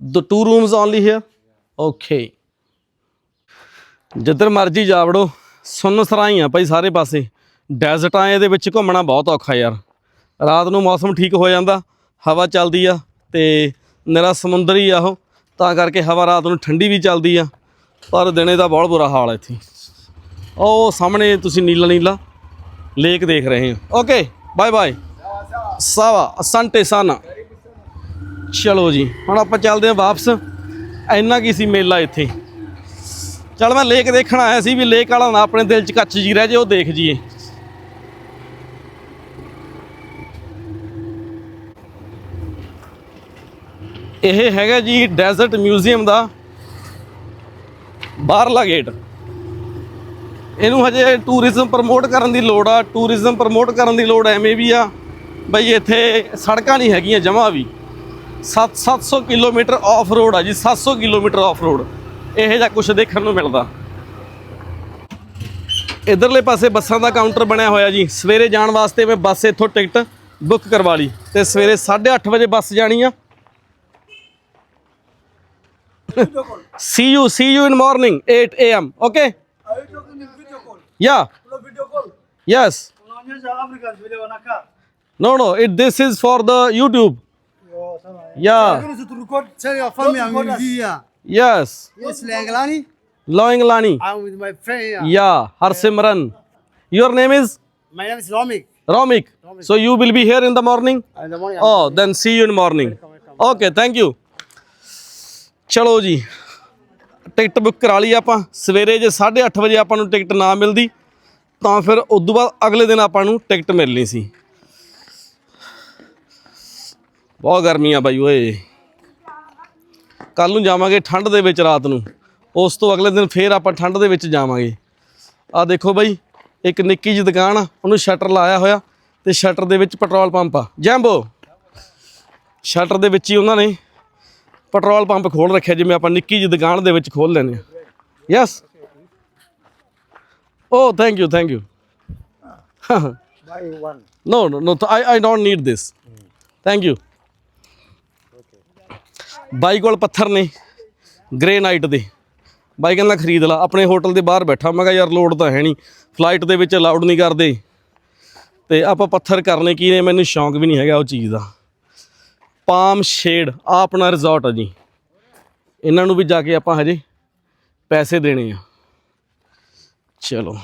the two rooms only here okay ਜਿੱਧਰ ਮਰਜ਼ੀ ਜਾ ਵੜੋ, ਸੁੰਨ ਸਰਾਈ ਆ ਭਾਈ ਸਾਰੇ ਪਾਸੇ। ਡੈਜ਼ਰਟਾਂ ਇਹਦੇ ਵਿੱਚ ਘੁੰਮਣਾ ਬਹੁਤ ਔਖਾ ਯਾਰ। ਰਾਤ ਨੂੰ ਮੌਸਮ ਠੀਕ ਹੋ ਜਾਂਦਾ, ਹਵਾ ਚੱਲਦੀ ਆ ਤੇ ਨਿਰਾ ਹੀ ਆ ਉਹ, ਤਾਂ ਕਰਕੇ ਹਵਾ ਰਾਤ ਨੂੰ ਠੰਡੀ ਵੀ ਚੱਲਦੀ ਆ, ਪਰ ਦਿਨੇ ਦਾ ਬਹੁਤ ਬੁਰਾ ਹਾਲ ਹੈ ਇੱਥੇ। ਉਹ ਸਾਹਮਣੇ ਤੁਸੀਂ ਨੀਲਾ ਨੀਲਾ ਲੇਕ ਦੇਖ ਰਹੇ ਹੋ। ਓਕੇ ਬਾਏ ਬਾਏ ਸਾਵਾ ਅਸੰਟੇ ਸਾਨਾ। ਚਲੋ ਜੀ, ਹੁਣ ਆਪਾਂ ਚੱਲਦੇ ਹਾਂ ਵਾਪਸ। ਇੰਨਾ ਕੀ ਸੀ ਮੇਲਾ ਇੱਥੇ। ਚਲ ਮੈਂ ਲੇਕ ਦੇਖਣ ਆਇਆ ਸੀ ਵੀ ਲੇਕ ਵਾਲਾ ਨਾ ਆਪਣੇ ਦਿਲ 'ਚ ਕੱਚ ਜੀ ਰਹਿ ਜੇ, ਉਹ ਦੇਖ ਜੀਏ। ਇਹ ਹੈਗਾ ਜੀ ਡੈਜ਼ਰਟ ਮਿਊਜ਼ੀਅਮ ਦਾ ਬਾਹਰਲਾ ਗੇਟ। ਇਹਨੂੰ ਹਜੇ ਟੂਰਿਜ਼ਮ ਪ੍ਰਮੋਟ ਕਰਨ ਦੀ ਲੋੜ ਆ, ਟੂਰਿਜ਼ਮ ਪ੍ਰਮੋਟ ਕਰਨ ਦੀ ਲੋੜ ਐਵੇਂ ਵੀ ਆ। ਬਈ ਇੱਥੇ ਸੜਕਾਂ ਨਹੀਂ ਹੈਗੀਆਂ ਜਮਾ ਵੀ। 7 700 ਕਿਲੋਮੀਟਰ ਆਫ ਰੋਡ ਆ ਜੀ 700 ਕਿਲੋਮੀਟਰ ਆਫ ਰੋਡ ਇਹ ਜਿਹਾ ਕੁਝ ਦੇਖਣ ਨੂੰ ਮਿਲਦਾ। ਇਧਰਲੇ ਪਾਸੇ ਬੱਸਾਂ ਦਾ ਕਾਊਂਟਰ ਬਣਿਆ ਹੋਇਆ ਜੀ। ਸਵੇਰੇ ਜਾਣ ਵਾਸਤੇ ਮੈਂ ਬੱਸ ਇੱਥੋਂ ਟਿਕਟ ਬੁੱਕ ਕਰਵਾ ਲਈ ਤੇ ਸਵੇਰੇ 8:30 ਵਜੇ ਬੱਸ ਜਾਣੀ ਆ। See you see you in morning 8 a.m okay? Are you talking in video call? yeah video call. yes Unaonyesha Africans vile wanakaa. No no it this is for the youtube yeah Lakini si turecord tell your family I'm here. yes Yes, Lenglani. Loing Lani I'm with my friend here. yeah Harsimran your name is My name is Romik. Romik so you will be here in the morning In the morning, oh then see you in morning okay thank you ਚਲੋ ਜੀ ਟਿਕਟ ਬੁੱਕ ਕਰਾ ਲਈ ਆਪਾਂ ਸਵੇਰੇ ਜੇ 8:30 ਵਜੇ ਆਪਾਂ ਨੂੰ ਟਿਕਟ ਨਾ ਮਿਲਦੀ ਤਾਂ ਫਿਰ ਉਦੋਂ ਬਾਅਦ ਅਗਲੇ ਦਿਨ ਆਪਾਂ ਨੂੰ ਟਿਕਟ ਮਿਲਣੀ ਸੀ ਬਹੁਤ ਗਰਮੀ ਆ ਬਾਈ ਓਏ। ਕੱਲ ਨੂੰ ਜਾਵਾਂਗੇ ਠੰਡ ਦੇ ਵਿੱਚ ਰਾਤ ਨੂੰ। ਉਸ ਤੋਂ ਅਗਲੇ ਦਿਨ ਫੇਰ ਆਪਾਂ ਠੰਡ ਦੇ ਵਿੱਚ ਜਾਵਾਂਗੇ। ਆ ਦੇਖੋ ਬਾਈ ਇੱਕ ਨਿੱਕੀ ਜਿਹੀ ਦੁਕਾਨ ਆ ਉਹਨੂੰ ਸ਼ਟਰ ਲਾਇਆ ਹੋਇਆ ਤੇ ਸ਼ਟਰ ਦੇ ਵਿੱਚ ਪੈਟਰੋਲ ਪੰਪ ਆ। ਜੈਂਬੋ ਸ਼ਟਰ ਦੇ ਵਿੱਚ ਹੀ ਉਹਨਾਂ ਨੇ ਪੈਟਰੋਲ ਪੰਪ ਖੋਲ ਰੱਖਿਆ ਜਿਵੇਂ ਆਪਾਂ ਨਿੱਕੀ ਜਿਹੀ ਦੁਕਾਨ ਦੇ ਵਿੱਚ ਖੋਲ ਲੈਂਦੇ ਆ yes oh thank you thank you buy one. No no no I I don't need this thank you bye ਕੋਲ ਪੱਥਰ ਨੇ ਗ੍ਰੇਨਾਈਟ ਦੇ। ਬਾਈ ਕਹਿੰਦਾ ਖਰੀਦ ਲਾ, ਆਪਣੇ ਹੋਟਲ ਦੇ ਬਾਹਰ ਬੈਠਾ। ਮੈਂ ਕਿਹਾ ਯਾਰ ਲੋਡ ਤਾਂ ਹੈ ਨਹੀਂ ਫਲਾਈਟ ਦੇ ਵਿੱਚ ਅਲਾਉਡ ਨਹੀਂ ਕਰਦੇ। ਤੇ ਆਪਾਂ ਪੱਥਰ ਕਰਨੇ ਕੀ ਨੇ, ਮੈਨੂੰ ਸ਼ੌਂਕ ਵੀ ਨਹੀਂ ਹੈਗਾ ਉਹ ਚੀਜ਼ ਦਾ। ਪਾਮ ਸ਼ੇਡ ਆ ਆਪਣਾ ਰਿਜ਼ੋਰਟ ਆ ਜੀ। ਇਹਨਾਂ ਨੂੰ ਵੀ ਜਾ ਕੇ ਆਪਾਂ ਹਜੇ ਪੈਸੇ ਦੇਣੇ ਆ। ਚਲੋ।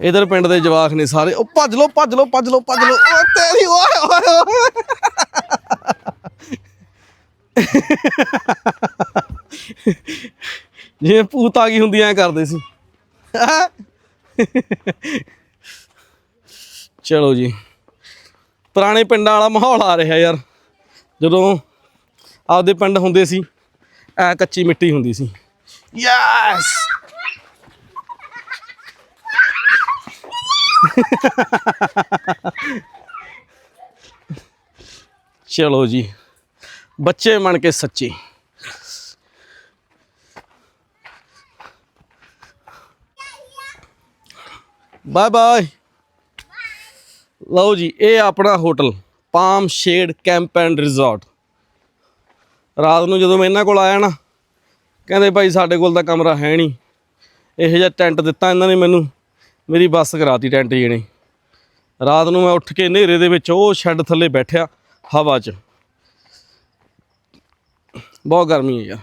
ਇਧਰ ਪਿੰਡ ਦੇ ਜਵਾਕ ਨੇ ਸਾਰੇ। ਉਹ ਭੱਜ ਲੋ ਭੱਜ ਲੋ ਭੱਜ ਲੋ ਭੱਜ ਲੋ ਓ ਤੇਰੀ ਓਏ ਓਏ। ਜਿਵੇਂ ਭੂਤ ਆ ਗਈ ਹੁੰਦੀ ਐ ਕਰਦੇ ਸੀ। ਚਲੋ ਜੀ। ਪੁਰਾਣੇ ਪਿੰਡਾਂ ਵਾਲਾ ਮਾਹੌਲ ਆ ਰਿਹਾ ਯਾਰ। ਜਦੋਂ ਆਪਦੇ ਪਿੰਡ ਹੁੰਦੇ ਸੀ ਐ ਕੱਚੀ ਮਿੱਟੀ ਹੁੰਦੀ ਸੀ। ਯੈਸ ਚਲੋ ਜੀ। ਬੱਚੇ ਬਣ ਕੇ ਸੱਚੇ। Bye bye. ਲਓ ਜੀ, ਇਹ ਆਪਣਾ hotel, palm shade camp and resort. ਰਾਤ ਨੂੰ ਜਦੋਂ ਮੈਂ ਇਹਨਾਂ ਕੋਲ ਆਇਆ ਨਾ, ਕਹਿੰਦੇ ਭਾਈ ਸਾਡੇ ਕੋਲ ਤਾਂ ਕਮਰਾ ਹੈ ਨਹੀਂ। ਇਹੋ ਜਿਹਾ ਟੈਂਟ ਦਿੱਤਾ ਇਹਨਾਂ ਨੇ ਮੈਨੂੰ, ਮੇਰੀ ਬੱਸ ਕਰਾਤੀ ਟੈਂਟ ਜਣੇ ਰਾਤ ਨੂੰ ਮੈਂ ਉੱਠ ਕੇ ਹਨੇਰੇ ਦੇ ਵਿੱਚ ਉਹ ਸ਼ੈੱਡ ਥੱਲੇ ਬੈਠਿਆ, ਹਵਾ 'ਚ। ਬਹੁਤ ਗਰਮੀ ਹੈ ਯਾਰ।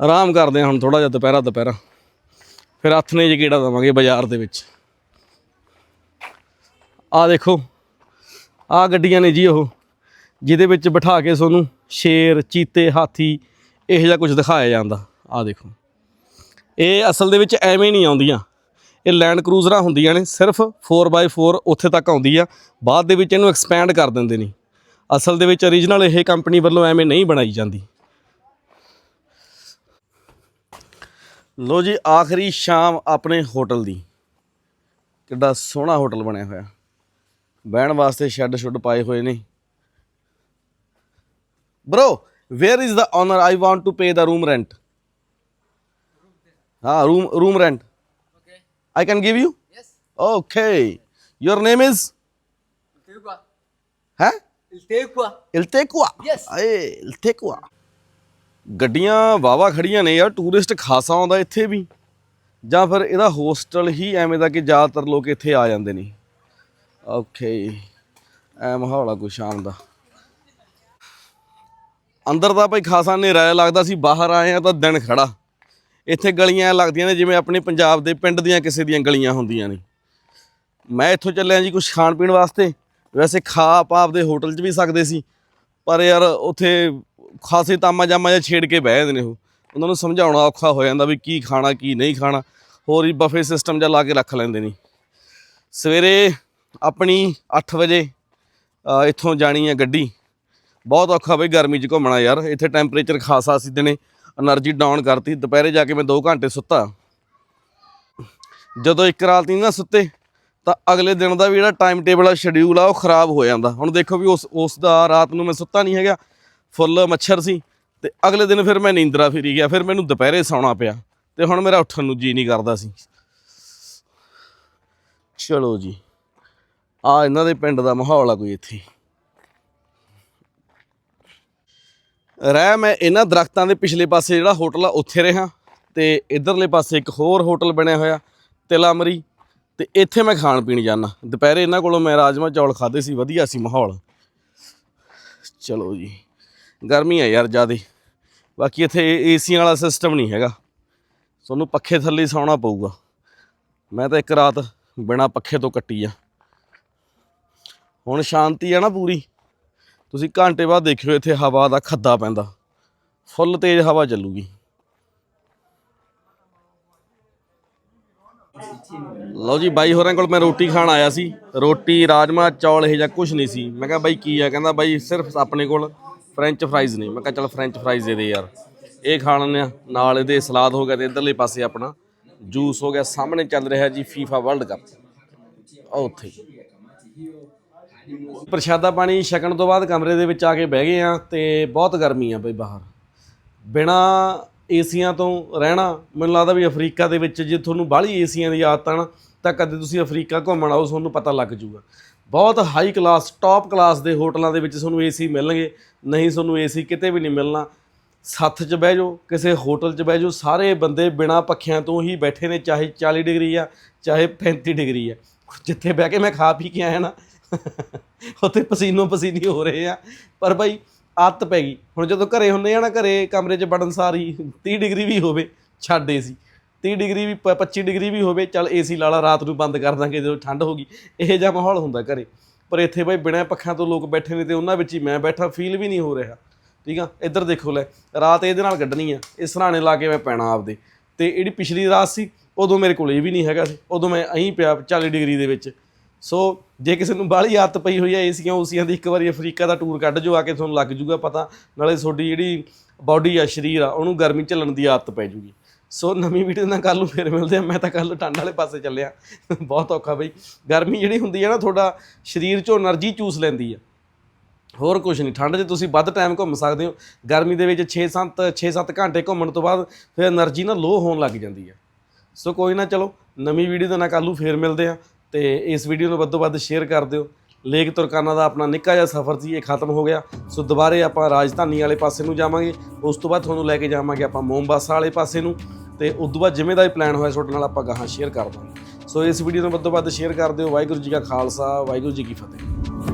ਆਰਾਮ ਕਰਦੇ ਹਾਂ ਹੁਣ ਥੋੜਾ ਜਿਹਾ ਦੁਪਹਿਰਾ ਦੁਪਹਿਰਾ। ਫਿਰ ਹੱਥ ਨੇ ਜੇ ਕੀੜਾ ਦਵਾਂਗੇ ਬਾਜ਼ਾਰ ਦੇ ਵਿੱਚ। ਆ ਦੇਖੋ, ਆ ਗੱਡੀਆਂ ਨੇ ਜੀ ਉਹ, ਜਿਹਦੇ ਵਿੱਚ ਬਿਠਾ ਕੇ ਤੁਹਾਨੂੰ ਸ਼ੇਰ, ਚੀਤੇ, ਹਾਥੀ, ਇਹੋ ਜਿਹਾ ਕੁਝ ਦਿਖਾਇਆ ਜਾਂਦਾ। ਆ ਦੇਖੋ। ਇਹ ਅਸਲ ਦੇ ਵਿੱਚ ਐਵੇਂ ਨਹੀਂ ਆਉਂਦੀਆਂ। ਇਹ ਲੈਂਡ ਕਰੂਜ਼ਰਾਂ ਹੁੰਦੀਆਂ ਨੇ, ਸਿਰਫ 4x4 ਉੱਥੇ ਤੱਕ ਆਉਂਦੀ ਆ। ਬਾਅਦ ਦੇ ਵਿੱਚ ਇਹਨੂੰ ਐਕਸਪੈਂਡ ਕਰ ਦਿੰਦੇ ਨੇ। ਅਸਲ ਦੇ ਵਿੱਚ origignal ਇਹ ਕੰਪਨੀ ਵੱਲੋਂ ਐਵੇਂ ਨਹੀਂ ਬਣਾਈ ਜਾਂਦੀ। ਲੋ ਜੀ ਆਖਰੀ ਸ਼ਾਮ ਆਪਣੇ ਹੋਟਲ ਦੀ ਕਿੱਡਾ ਸੋਹਣਾ ਹੋਟਲ ਬਣਿਆ ਹੋਇਆ ਬਹਿਣ ਵਾਸਤੇ ਸ਼ੈੱਡ ਸ਼ੁੱਡ ਪਾਏ ਹੋਏ ਨੇ bro where is the owner i want to pay the room rent ah room room rent okay i can give you yes okay your name is Iltequa. huh Iltequa. ਇਲਤੇਕਵਾ Yes. ਏ ਇਲਤੇਕਵਾ ਗੱਡੀਆਂ ਵਾਵਾ ਖੜੀਆਂ ਨੇ ਯਾਰ ਟੂਰਿਸਟ ਖਾਸਾ ਆਉਂਦਾ ਇੱਥੇ ਵੀ। ਜਾਂ ਫਿਰ ਇਹਦਾ ਹੋਸਟਲ ਹੀ ਐਵੇਂ ਦਾ ਕਿ ਜ਼ਿਆਦਾਤਰ ਲੋਕ ਇੱਥੇ ਆ ਜਾਂਦੇ ਨੇ। ਓਕੇ ਐ ਮਾਹੌਲ ਆ ਕੋਈ ਸ਼ਾਮ ਦਾ। ਅੰਦਰ ਦਾ ਭਾਈ ਖਾਸਾ ਹਨੇਰਾ ਲੱਗਦਾ ਸੀ, ਬਾਹਰ ਆਏ ਆ ਤਾਂ ਦਿਨ ਖੜਾ। ਇੱਥੇ ਗਲੀਆਂ ਐਂ ਲੱਗਦੀਆਂ ਨੇ ਜਿਵੇਂ ਆਪਣੇ ਪੰਜਾਬ ਦੇ ਪਿੰਡ ਦੀਆਂ ਕਿਸੇ ਦੀਆਂ ਗਲੀਆਂ ਹੁੰਦੀਆਂ ਨੇ। ਮੈਂ ਇੱਥੋਂ ਚੱਲਿਆ ਜੀ ਕੁਝ ਖਾਣ ਪੀਣ ਵਾਸਤੇ। ਵੈਸੇ ਖਾ ਆਪਾਂ ਆਪਦੇ ਹੋਟਲ 'ਚ ਵੀ ਸਕਦੇ ਸੀ। ਪਰ ਯਾਰ, ਉੱਥੇ ਖਾਸੇ ਤਾਮਾ ਜਾਮਾ ਜਾਂ ਛੇੜ ਕੇ ਬਹਿ ਜਾਂਦੇ ਨੇ ਉਹ। ਉਹਨਾਂ ਨੂੰ ਸਮਝਾਉਣਾ ਔਖਾ ਹੋ ਜਾਂਦਾ ਵੀ ਕੀ ਖਾਣਾ, ਕੀ ਨਹੀਂ ਖਾਣਾ। ਹੋਰ ਹੀ ਬਫੇ ਸਿਸਟਮ ਜਾਂ ਲਾ ਕੇ ਰੱਖ ਲੈਂਦੇ ਨੇ। ਸਵੇਰੇ ਆਪਣੀ 8 ਵਜੇ ਇੱਥੋਂ ਜਾਣੀ ਹੈ ਗੱਡੀ। ਬਹੁਤ ਔਖਾ ਬਈ ਗਰਮੀ 'ਚ ਘੁੰਮਣਾ ਯਾਰ। ਇੱਥੇ ਟੈਂਪਰੇਚਰ ਖਾਸਾ ਸੀ ਦਿਨੇ। એનર્ਜੀ ਡਾਊਨ ਕਰਤੀ। ਦੁਪਹਿਰੇ ਜਾ ਕੇ ਮੈਂ 2 ਘੰਟੇ ਸੁੱਤਾ। ਜਦੋਂ ਇੱਕ ਰਾਤ ਨਹੀਂ ਨਾ ਸੁੱਤੇ, ਤਾਂ ਅਗਲੇ ਦਿਨ ਦਾ ਵੀ ਜਿਹੜਾ ਟਾਈਮ ਟੇਬਲ ਆ ਸ਼ਡਿਊਲ ਆ, ਉਹ ਖਰਾਬ ਹੋ ਜਾਂਦਾ। ਹੁਣ ਦੇਖੋ ਵੀ ਉਸ ਉਸ ਦਾ ਰਾਤ ਨੂੰ ਮੈਂ ਸੁੱਤਾ ਨਹੀਂ ਹੈਗਾ। ਫੁੱਲ ਮੱਛਰ ਸੀ ਤੇ ਅਗਲੇ ਦਿਨ ਫਿਰ ਮੈਂ ਨੀਂਦਰਾ ਫਿਰੀ ਗਿਆ, ਫਿਰ ਮੈਨੂੰ ਦੁਪਹਿਰੇ ਸੌਣਾ ਪਿਆ ਤੇ ਹੁਣ ਮੇਰਾ ਉੱਠਣ ਨੂੰ ਜੀ ਨਹੀਂ ਕਰਦਾ ਸੀ। ਚਲੋ ਜੀ, ਆ ਇਹਨਾਂ ਦੇ ਪਿੰਡ ਦਾ ਮਾਹੌਲ ਆ ਕੋਈ ਇੱਥੇ। ਰਹਿ ਮੈਂ ਇਹਨਾਂ ਦਰਖਤਾਂ ਦੇ ਪਿਛਲੇ ਪਾਸੇ ਜਿਹੜਾ ਹੋਟਲ ਆ, ਉੱਥੇ ਰਿਹਾ ਤੇ ਇਧਰਲੇ ਪਾਸੇ ਇੱਕ ਹੋਰ ਹੋਟਲ ਬਣਿਆ ਹੋਇਆ, ਤਿਲਾਮਰੀ, ਤੇ ਇੱਥੇ ਮੈਂ ਖਾਣ ਪੀਣ ਜਾਣਾ ਦੁਪਹਿਰੇ ਇਹਨਾਂ ਕੋਲੋਂ ਮੈਂ ਰਾਜਮਾ ਚੌਲ ਖਾਦੇ ਸੀ, ਵਧੀਆ ਸੀ ਮਾਹੌਲ। ਚਲੋ ਜੀ। ਗਰਮੀ ਹੈ ਯਾਰ ਜਿਆਦੇ। ਬਾਕੀ ਇੱਥੇ ਏਸੀਆਂ ਵਾਲਾ ਸਿਸਟਮ ਨਹੀਂ ਹੈਗਾ। ਤੁਹਾਨੂੰ ਪੱਖੇ ਥੱਲੇ ਸੌਣਾ ਪਊਗਾ। ਮੈਂ ਤਾਂ ਇੱਕ ਰਾਤ ਬਿਨਾ ਪੱਖੇ ਤੋਂ ਕੱਟੀ ਆ। ਹੁਣ ਸ਼ਾਂਤੀ ਆ ਨਾ ਪੂਰੀ। ਤੁਸੀਂ ਘੰਟੇ ਬਾਅਦ ਦੇਖਿਓ ਇੱਥੇ ਹਵਾ ਦਾ ਖੱਦਾ ਪੈਂਦਾ। ਫੁੱਲ ਤੇਜ਼ ਹਵਾ ਚੱਲੂਗੀ। ਲਓ ਜੀ, ਬਾਈ ਹੋਰਾਂ ਕੋਲ ਮੈਂ ਰੋਟੀ ਖਾਣ ਆਇਆ ਸੀ। ਰੋਟੀ ਰਾਜਮਾ ਚੌਲ, ਇਹ ਜਾਂ ਕੁਝ ਨਹੀਂ ਸੀ। ਮੈਂ ਕਿਹਾ ਬਾਈ ਕੀ ਆ? ਕਹਿੰਦਾ ਬਾਈ ਸਿਰਫ ਆਪਣੇ ਕੋਲ ਫ੍ਰੈਂਚ ਫਰਾਈਜ਼ ਨੇ ਮੈਂ ਕਿਹਾ ਚਲ ਫ੍ਰੈਂਚ ਫਰਾਈਜ਼ ਦੇ ਦੇ ਯਾਰ। ਇਹ ਖਾ ਲੈਂਦੇ ਆ ਨਾਲ ਇਹਦੇ ਸਲਾਦ ਹੋ ਗਿਆ ਤੇ ਇਧਰਲੇ ਪਾਸੇ ਆਪਣਾ ਜੂਸ ਹੋ ਗਿਆ। ਸਾਹਮਣੇ ਚੱਲ ਰਿਹਾ ਜੀ ਫੀਫਾ ਵਰਲਡ ਕੱਪ ਉਹ ਉੱਥੇ। ਪ੍ਰਸ਼ਾਦਾ ਪਾਣੀ ਛਕਣ ਤੋਂ ਬਾਅਦ ਕਮਰੇ ਦੇ ਵਿੱਚ ਆ ਕੇ ਬਹਿ ਗਏ ਆ ਤੇ ਬਹੁਤ ਗਰਮੀ ਆ ਬਈ ਬਾਹਰ। ਬਿਨਾ ਏਸੀਆਂ ਤੋਂ ਰਹਿਣਾ, ਮੈਨੂੰ ਲੱਗਦਾ ਵੀ ਅਫਰੀਕਾ ਦੇ ਵਿੱਚ ਜੇ ਤੁਹਾਨੂੰ ਬਾਹਲੀ ਏਸੀਆਂ ਦੀ ਆਦਤ ਆ ਨਾ, ਤਾਂ ਕਦੇ ਤੁਸੀਂ ਅਫਰੀਕਾ ਘੁੰਮਣ ਆਓ, ਤੁਹਾਨੂੰ ਪਤਾ ਲੱਗ ਜੂਗਾ। ਬਹੁਤ ਹਾਈ ਕਲਾਸ ਟੌਪ ਕਲਾਸ ਦੇ ਹੋਟਲਾਂ ਦੇ ਵਿੱਚ ਤੁਹਾਨੂੰ ਏਸੀ ਮਿਲਣਗੇ। ਨਹੀਂ ਤੁਹਾਨੂੰ ਏਸੀ ਕਿਤੇ ਵੀ ਨਹੀਂ ਮਿਲਣਾ। ਸੱਥ 'ਚ ਬਹਿ ਜਾਓ, ਕਿਸੇ ਹੋਟਲ 'ਚ ਬਹਿ ਜਾਓ, ਸਾਰੇ ਬੰਦੇ ਬਿਨਾ ਪੱਖਿਆਂ ਤੋਂ ਹੀ ਬੈਠੇ ਨੇ, ਚਾਹੇ 40 ਡਿਗਰੀ ਆ, ਚਾਹੇ 35 ਡਿਗਰੀ ਆ। ਜਿੱਥੇ ਬਹਿ ਕੇ ਮੈਂ ਖਾ ਪੀ ਕੇ ਆਇਆ ਨਾ, ਉੱਥੇ ਪਸੀਨੋ ਪਸੀਨੀ ਹੋ ਰਹੇ ਆ। ਪਰ ਭਾਈ ਆਦਤ ਪੈ ਗਈ। ਹੁਣ ਜਦੋਂ ਘਰੇ ਹੁੰਨੇ ਆ ਨਾ, ਘਰੇ ਕਮਰੇ 'ਚ ਬੜਨ ਸਾਰੀ 30 ਡਿਗਰੀ ਵੀ ਹੋਵੇ, ਛੱਡ ਏਸੀ 30 ਡਿਗਰੀ ਵੀ, ਪ- 25 ਡਿਗਰੀ ਵੀ ਹੋਵੇ, ਚੱਲ ਏਸੀ ਲਾ ਲਾ, ਰਾਤ ਨੂੰ ਬੰਦ ਕਰ ਦਾਂਗੇ, ਜਦੋਂ ਠੰਡ ਹੋ ਗਈ। ਇਹ ਜਿਹਾ ਮਾਹੌਲ ਹੁੰਦਾ ਘਰੇ। ਪਰ ਇੱਥੇ ਭਾਈ ਬਿਨਾਂ ਪੱਖਾਂ ਤੋਂ ਲੋਕ ਬੈਠੇ ਨੇ ਤੇ ਉਹਨਾਂ ਵਿੱਚ ਹੀ ਮੈਂ ਬੈਠਾ ਫੀਲ ਵੀ ਨਹੀਂ ਹੋ ਰਿਹਾ। ਠੀਕ ਆ? ਇੱਧਰ ਦੇਖੋ ਲੈ, ਰਾਤ ਇਹਦੇ ਨਾਲ ਕੱਢਣੀ ਆ। ਇਹ ਸਰਾਣੇ ਲਾ ਕੇ ਮੈਂ ਪੈਣਾ ਆਪਦੇ। ਤੇ ਜਿਹੜੀ ਪਿਛਲੀ ਰਾਤ ਸੀ, ਉਦੋਂ ਮੇਰੇ ਕੋਲ ਇਹ ਵੀ ਨਹੀਂ ਹੈਗਾ ਸੀ। ਉਦੋਂ ਮੈਂ ਅਹੀਂ ਪਿਆ 40 ਡਿਗਰੀ ਦੇ ਵਿੱਚ। ਸੋ, ਜੇ ਕਿਸੇ ਨੂੰ ਬਾਹਲੀ ਆਦਤ ਪਈ ਹੋਈ ਹੈ ਏਸੀਆਂ ਉਸੀਆਂ ਦੀ, ਇੱਕ ਵਾਰੀ ਅਫਰੀਕਾ ਦਾ ਟੂਰ ਕੱਢ ਜੋ, ਆ ਕੇ ਤੁਹਾਨੂੰ ਲੱਗ ਜੂਗਾ ਪਤਾ। ਨਾਲੇ ਤੁਹਾਡੀ ਜਿਹੜੀ ਬਾਡੀ ਆ, ਸਰੀਰ ਆ, ਉਹਨੂੰ ਗਰਮੀ ਝੱਲਣ ਦੀ ਆਦਤ ਪੈ ਜੂਗੀ। ਸੋ ਨਵੀਂ ਵੀਡੀਓ ਨਾਲ ਕੱਲ ਨੂੰ ਫੇਰ ਮਿਲਦੇ ਆ ਮੈਂ ਤਾਂ ਕੱਲ ਠੰਡ ਵਾਲੇ ਪਾਸੇ ਚੱਲਿਆ। ਬਹੁਤ ਔਖਾ ਬਈ। ਗਰਮੀ ਜਿਹੜੀ ਹੁੰਦੀ ਹੈ ਨਾ, ਤੁਹਾਡਾ ਸਰੀਰ ਚੋਂ એનર્ਜੀ ਚੂਸ ਲੈਂਦੀ ਆ ਹੋਰ ਕੁਝ ਨਹੀਂ। ਠੰਡ 'ਚ ਤੁਸੀਂ ਵੱਧ ਟਾਈਮ ਘੁੰਮ ਸਕਦੇ ਹੋ। ਗਰਮੀ ਦੇ ਵਿੱਚ 6-7 6-7 ਘੰਟੇ ਘੁੰਮਣ ਤੋਂ ਬਾਅਦ ਫਿਰ એનર્ਜੀ ਨਾ ਲੋ ਹੋਣ ਲੱਗ ਜਾਂਦੀ ਹੈ। ਸੋ ਕੋਈ ਨਾ, ਚਲੋ, ਨਵੀਂ ਵੀਡੀਓ ਦੇ ਨਾਲ ਕੱਲ ਨੂੰ ਫੇਰ ਮਿਲਦੇ ਆ ਤੇ ਇਸ ਵੀਡੀਓ ਨੂੰ ਵੱਧੋ ਵੱਧ ਸ਼ੇਅਰ ਕਰ ਦਿਓ। ਲੇਕ ਤੁਰਕਾਨਾ ਦਾ ਆਪਣਾ ਨਿੱਕਾ ਜਿਹਾ ਸਫ਼ਰ ਸੀ, ਇਹ ਖਤਮ ਹੋ ਗਿਆ। ਸੋ ਦੁਬਾਰੇ ਆਪਾਂ ਰਾਜਧਾਨੀ ਵਾਲੇ ਪਾਸੇ ਨੂੰ ਜਾਵਾਂਗੇ। ਉਸ ਤੋਂ ਬਾਅਦ ਤੁਹਾਨੂੰ ਲੈ ਕੇ ਜਾਵਾਂਗੇ ਆਪਾਂ ਮੋਮਬਾਸਾ ਵਾਲੇ ਪਾਸੇ ਨੂੰ। ਤੇ ਉਸ ਤੋਂ ਬਾਅਦ ਜਿਵੇਂ ਦਾ ਵੀ ਪਲਾਨ ਹੋਇਆ, ਤੁਹਾਡੇ ਨਾਲ ਆਪਾਂ ਗਾਹਾਂ ਸ਼ੇਅਰ ਕਰ ਦਾਂਗੇ। ਸੋ ਇਸ ਵੀਡੀਓ ਨੂੰ ਵੱਧ ਤੋਂ ਵੱਧ ਸ਼ੇਅਰ ਕਰ ਦਿਓ। ਵਾਹਿਗੁਰੂ ਜੀ ਕਾ ਖਾਲਸਾ, ਵਾਹਿਗੁਰੂ ਜੀ ਕੀ ਫਤਿਹ।